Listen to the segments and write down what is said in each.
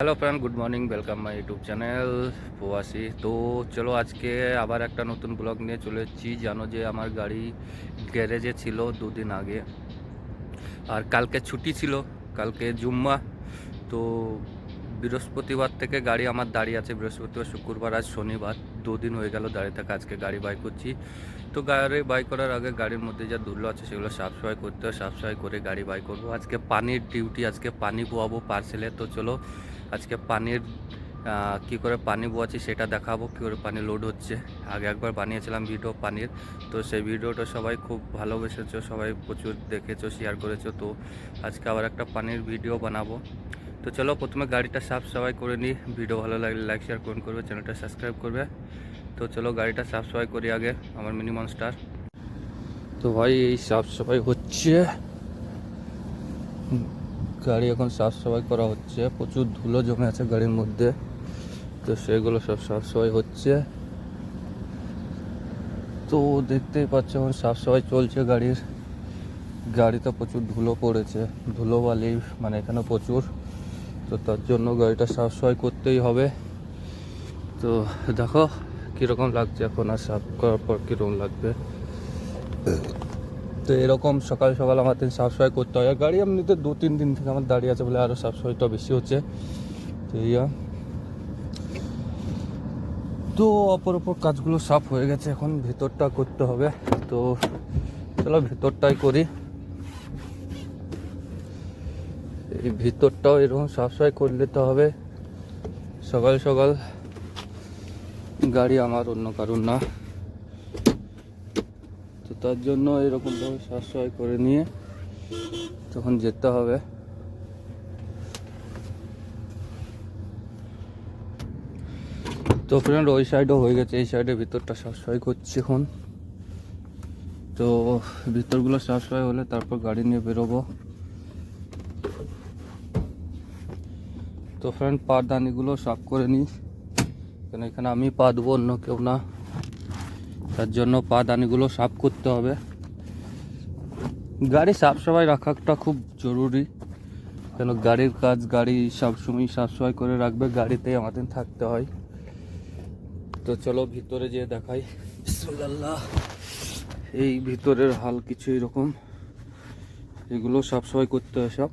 Hello friend good morning welcome my YouTube channel প্রবাসী তো চলো আজকে আবার একটা নতুন ব্লগ নিয়ে চলে এসেছি। জানো যে আমার গাড়ি গ্যারেজে ছিল দুদিন আগে। আর কালকে ছুটি ছিল, কালকে জুম্মা। তো বৃহস্পতিবার থেকে গাড়ি আমার দাঁড়িয়ে আছে। বৃহস্পতিবার, শুক্রবার আজ শনিবার। দুদিন হয়ে গেল দাঁড়িয়ে থাকা, আজকে গাড়ি বাই করছি। তো গাড়ি বাই করার আগে গাড়ির মধ্যে যা ধুলো আছে সেগুলো সাফ সাফাই করতে হয় সাফ সাফাই করে গাড়ি বাই করব। আজকে পানির ডিউটি আজকে পানি বোয়াবো পার্সেলে তো চলো আজকে পানির কি করে পানি বোয়াচ্ছি সেটা দেখাবো, কী করে পানি লোড হচ্ছে। আগে একবার বানিয়েছিলাম ভিডিও পানির, তো সেই ভিডিওটা সবাই খুব ভালোবেসেছো, সবাই প্রচুর দেখেছ শেয়ার করেছ, তো আজকে আবার একটা পানির ভিডিও বানাবো। তো চলো প্রথমে গাড়িটা সাফ সাফাই করে নিই ভিডিও ভালো লাগলে লাইক শেয়ার করুন করবে চ্যানেলটা সাবস্ক্রাইব করবে। তো চলো গাড়িটা সাফ সাফাই করি আগে, আমার মিনিমাম স্টার তো ভাই, এই সাফ সাফাই হচ্ছে। গাড়ি এখন সাফ সাফাই করা হচ্ছে। প্রচুর ধুলো জমে আছে গাড়ির মধ্যে। তো সেগুলো সব সাফ সাফাই হচ্ছে। তো দেখতেই পাচ্ছ এখন সাফ সাফাই চলছে গাড়ির। গাড়িতে প্রচুর ধুলো পড়েছে। ধুলো বালি মানে এখানে প্রচুর। তো তার জন্য গাড়িটা সাফ সাফাই করতেই হবে। তো দেখো কীরকম লাগছে এখন আর সাফ করার পর কীরকম লাগবে। তো এরকম সকাল সকাল আমাদের সাফ সাফাই করতে হয়। আর গাড়ি এমনিতে দু, তিন দিন থেকে আমার দাঁড়িয়ে আছে বলে আরও সাফ সাফাইটা বেশি হচ্ছে। তো ইয়া তো অপর অপর কাজগুলো সাফ হয়ে গেছে, এখন ভেতরটা করতে হবে। তো চলো ভেতরটাই করি। এই ভিতরটাও এরকম সাফ সাফাই করে নিতে হবে। সকাল সকাল গাড়ি আমার অন্য কারণ না। তার জন্য এরকমভাবে সাশ্রয় করে নিয়ে তখন যেতে হবে। তো ফ্রেন্ড ওই সাইডও হয়ে গেছে, এই সাইডে ভিতরটা সাশ্রয় করছি এখন। তো ভিতরগুলো সাশ্রয় হলে তারপর গাড়ি নিয়ে বেরোবো। তো ফ্রেন্ড পাদানিগুলো সাফ করে নিই। কেন এখানে আমি পা দেবো অন্য কেউ না। তার জন্য পা দানিগুলো সাফ করতে হবে। গাড়ি সাফ সাফাই রাখাটা খুব জরুরি। কেন গাড়ির কাজ গাড়ি সবসময় সাফ সাফাই করে রাখবে, গাড়িতেই আমাদের থাকতে হয়। তো চলো ভিতরে যেয়ে দেখাই। এই ভিতরের হাল কিছু এরকম। এগুলো সাফ সাফাই করতে হয় সব।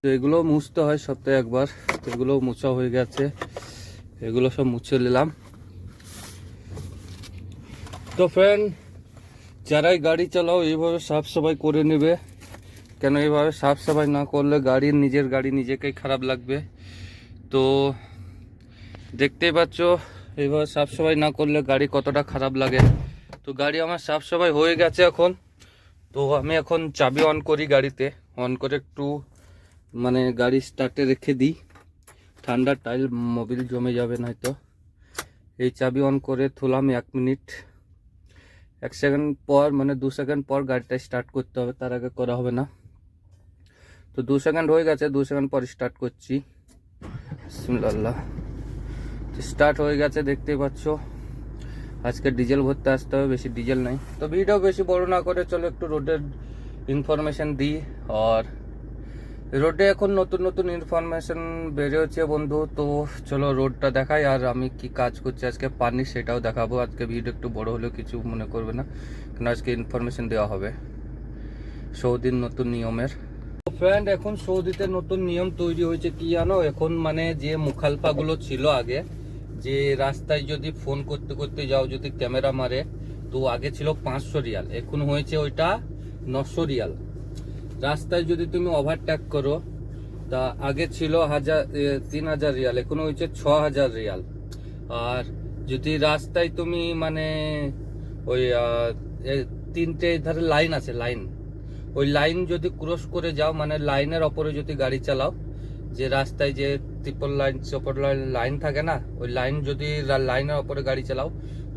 তো এগুলো মুছতে হয় সপ্তাহে একবার। তো এগুলো মোছা হয়ে গেছে। এগুলো সব মুছে নিলাম। তো ফ্রেন্ড যারাই গাড়ি চালাও, এইভাবে সাফ সাফাই করে নেবে। কেন এইভাবে সাফ সাফাই না করলে গাড়ির নিজের গাড়ি নিজেকেই খারাপ লাগবে? তো দেখতেই পাচ্ছ, এইভাবে সাফ সাফাই না করলে গাড়ি কতটা খারাপ লাগে। তো গাড়ি আমার সাফ সাফাই হয়ে গেছে এখন। তো আমি এখন চাবি অন করি গাড়িতে। অন করে একটু মানে গাড়ি স্টার্টে রেখে দিই। ঠান্ডা টাইল মোবিল জমে যাবে নয়তো। এই চাবি অন করে থুলাম এক মিনিট এক সেকেন্ড পর মানে দু সেকেন্ড পর গাড়িটা স্টার্ট করতে হবে, তার আগে করা হবে না। তো দু সেকেন্ড হয়ে গেছে, দু সেকেন্ড পর স্টার্ট করছি। স্টার্ট হয়ে গেছে, দেখতেই পাচ্ছ। আজকে ডিজেল ভরতে আসতে হবে, বেশি ডিজেল নাই। তো ভিডিও বেশি বড় না করে চলো একটু রোডের ইনফরমেশন দিই, আর রোডে এখন নতুন নতুন ইনফরমেশন বেরিয়েছে বন্ধু, তো চলো রোডটা দেখাই, আর আমি কি কাজ করছি আজকে পানি সেটাও দেখাবো। আজকে ভিডিও একটু বড় হলেও কিছু মনে করবে না কারণ আজকে ইনফরমেশন দেওয়া হবে। সৌদির নতুন নিয়মের। ফ্রেন্ড এখন সৌদিতে নতুন নিয়ম তৈরি হয়েছে, কি জানো? এখন মানে যে মুখালপাগুলো ছিল আগে, যে রাস্তায় যদি ফোন করতে করতে যাও, যদি ক্যামেরা মারে, তো আগে ছিল পাঁচশো রিয়াল, এখন হয়েছে ওইটা নশো রিয়াল। রাস্তায় যদি তুমি ওভারটেক করো, তা আগে ছিল হাজার তিন হাজার রিয়াল, এখন হয়েছে ছ হাজার রিয়াল। আর যদি রাস্তায় তুমি মানে ওই তিনটে ধারে লাইন আছে লাইন ওই লাইন যদি ক্রস করে যাও মানে লাইনের ওপরে যদি গাড়ি চালাও, যে রাস্তায় যে ট্রিপল লাইন চপর লাইন লাইন থাকে না, ওই লাইন যদি লাইনের ওপরে গাড়ি চালাও,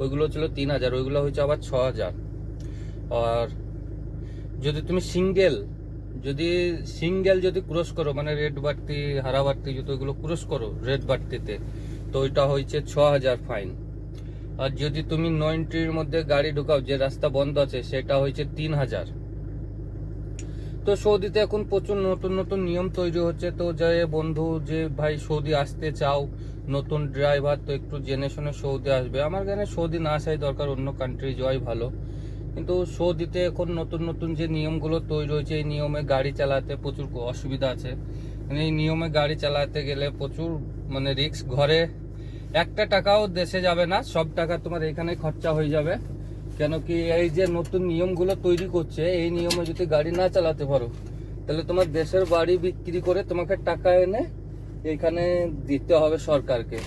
ওইগুলো ছিল তিন হাজার, ওইগুলো হচ্ছে আবার ছ হাজার। আর যদি তুমি সিঙ্গেল যদি সিঙ্গেল যদি ক্রস করো মানে রেড বাড়তি, হারা বাড়তি যদি ওইগুলো ক্রস করো রেড বাড়তিতে, তো ওইটা হয়েছে ছ হাজার ফাইন আর যদি তুমি নয়নটির মধ্যে গাড়ি ঢুকাও, যে রাস্তা বন্ধ আছে, সেটা হয়েছে তিন হাজার তো সৌদিতে এখন প্রচুর নতুন নতুন নিয়ম তৈরি হচ্ছে, তো যে বন্ধু, যে ভাই সৌদি আসতে চাও, নতুন ড্রাইভার তো একটু জেনে শুনে সৌদি আসবে। আমার জ্ঞানে সৌদি না আসাই দরকার, অন্য কান্ট্রি যাওয়াই ভালো। কিন্তু শো দিতে এখন নতুন নতুন যে নিয়মগুলো তৈরি হয়েছে, এই নিয়মে গাড়ি চালাতে প্রচুর অসুবিধা আছে। মানে এই নিয়মে গাড়ি চালাতে গেলে প্রচুর মানে রিস্ক ঘরে। একটা টাকাও দেশে যাবে না, সব টাকা তোমার এখানে খরচা হয়ে যাবে। কেন কি এই যে নতুন নিয়মগুলো তৈরি করছে, এই নিয়মে যদি গাড়ি না চালাতে পারো, তাহলে তোমার দেশের বাড়ি বিক্রি করে তোমাকে টাকা এনে এখানে দিতে হবে সরকারকে।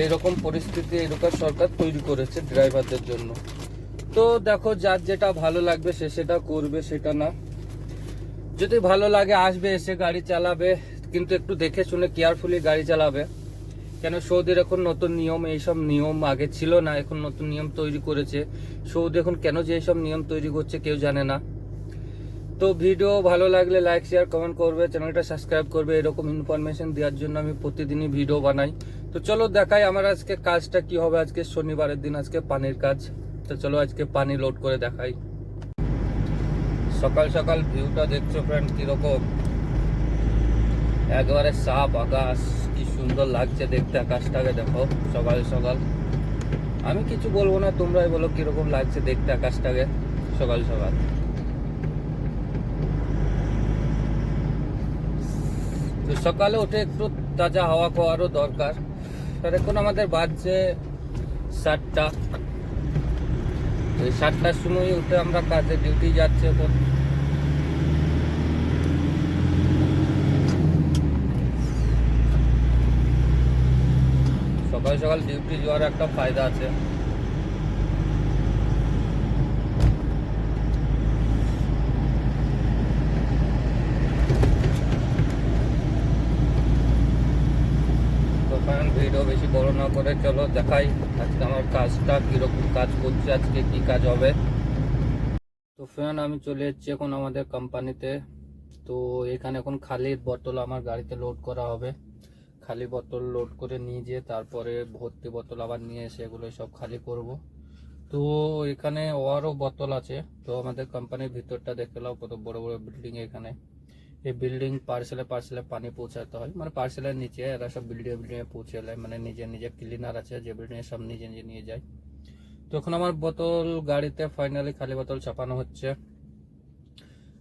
এইরকম পরিস্থিতি এরকম সরকার তৈরি করেছে ড্রাইভারদের জন্য। তো দেখো, যার যেটা ভালো লাগবে সে সেটা করবে, সেটা না। যদি ভালো লাগে, আসবে, এসে গাড়ি চালাবে। কিন্তু একটু দেখে শুনে কেয়ারফুলি গাড়ি চালাবে। কেন সৌদির এখন নতুন নিয়ম, এইসব নিয়ম আগে ছিল না, এখন নতুন নিয়ম তৈরি করেছে। সৌদি এখন কেন যে এইসব নিয়ম তৈরি করছে, কেউ জানে না। তো ভিডিও ভালো লাগলে লাইক শেয়ার কমেন্ট করবে, চ্যানেলটা সাবস্ক্রাইব করবে, এরকম ইনফরমেশন দেওয়ার জন্য আমি প্রতিদিনই ভিডিও বানাই। তো চলো দেখাই আমার আজকে কাজটা কি হবে, আজকে শনিবারের দিন, আজকে পানির কাজ। তো চলো আজকে পানি লোড করে দেখাই। সকাল সকাল ভিউটা দেখছ ফ্রেন্ড কীরকম? একবারে সাপ আকাশ, কি সুন্দর লাগছে দেখতে আকাশটাকে দেখো সকাল সকাল। আমি কিছু বলব না, তোমরাই বলো কীরকম লাগছে দেখতে আকাশটাকে সকাল সকাল। তো সকালে উঠে একটু তাজা হাওয়া খাওয়ারও দরকার। আর এখন আমাদের বাজছে সাতটা। এই সাতটার সময় উঠে আমরা কাজে ডিউটি যাচ্ছি এখন। সকাল সকাল ডিউটি যাওয়ার একটা ফায়দা আছে। ফ্যান ভিডিও বেশি বড় না করে চলো দেখাই। আজকে আমার কাজটা, কীরকম কাজ করছে, আজকে কি কাজ হবে। তো ফ্যান আমি চলে এসেছি এখন আমাদের কোম্পানিতে তো এখানে এখন খালি বোতল আমার গাড়িতে লোড করা হবে। খালি বোতল লোড করে নিয়ে যেয়ে তারপরে ভর্তি বোতল আবার নিয়ে এসে এগুলো সব খালি করব। তো এখানে আরও বোতল আছে। তো আমাদের কোম্পানির ভিতরটা দেখতে নাও কত বড় বড় বিল্ডিং এখানে। এই বিল্ডিং পার্সেলে পার্সেলে পানি পৌঁছাতে হয়। মানে পার্সেলের নিচে এরা সব বিল্ডিং বিল্ডিংয়ে পৌঁছে দেয় মানে নিজে নিজে ক্লিনার আছে যে বিল্ডিং এ সব নিজে নিজে নিয়ে যায়। তো এখন আমার বোতল গাড়িতে ফাইনালি খালি বোতল চাপানো হচ্ছে।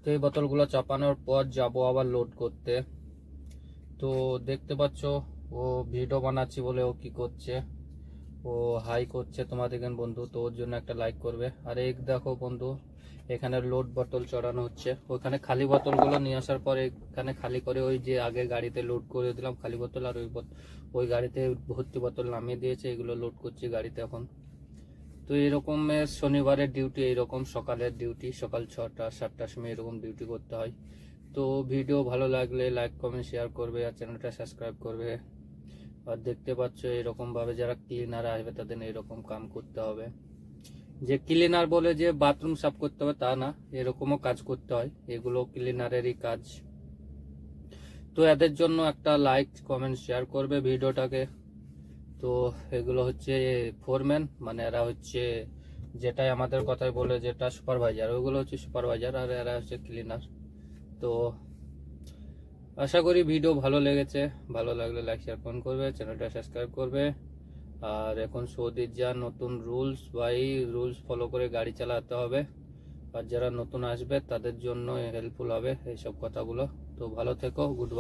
তো এই বোতলগুলো চাপানোর পর যাব আবার লোড করতে। তো দেখতে পাচ্ছ, ও ভিডিও বানাচ্ছি বলে ও কি করছে। ও হাই করছে তোমাদের বন্ধু তো ওর জন্য একটা লাইক করবে। আর এই দেখো বন্ধু, এখানে লোড বোতল চড়ানো হচ্ছে। ওখানে খালি বোতলগুলো নিয়ে আসার পরে এখানে খালি করে ওই যে আগে গাড়িতে লোড করে দিলাম, খালি বোতল আর ওই ওই গাড়িতে ভর্তি বোতল নামিয়ে দিয়েছে, এগুলো লোড করছি গাড়িতে এখন। তো এরকমের শনিবারের ডিউটি এইরকম সকালের ডিউটি সকাল ছটা, সাতটার সময় এরকম ডিউটি করতে হয়। তো ভিডিও ভালো লাগলে লাইক কমেন্ট শেয়ার করবে আর চ্যানেলটা সাবস্ক্রাইব করবে। আর দেখতে পাচ্ছ এরকম ভাবে যারা ক্লিনার আসবে, তাদের এরকম কাম করতে হবে। যে ক্লিনার বলে যে বাথরুম সাফ করতে হবে, তা না। এরকমও কাজ করতে হয়। এগুলো ক্লিনারেরই কাজ। তো এদের জন্য একটা লাইক কমেন্ট শেয়ার করবে ভিডিওটাকে। তো এগুলো হচ্ছে ফোরম্যান মানে এরা হচ্ছে যেটাই আমাদের কথায় বলে, যেটা সুপারভাইজার ওইগুলো হচ্ছে সুপারভাইজার আর এরা হচ্ছে ক্লিনার তো আশা করি ভিডিও ভালো লেগেছে। ভালো লাগলে লাইক শেয়ার কমেন্ট করবে চ্যানেলটা সাবস্ক্রাইব করবে। আর এখন সৌদির যা নতুন রুলস বা এই রুলস ফলো করে গাড়ি চালাতে হবে। আর যারা নতুন আসবে, তাদের জন্য হেল্পফুল হবে এইসব কথাগুলো। তো ভালো থেকো গুড বাই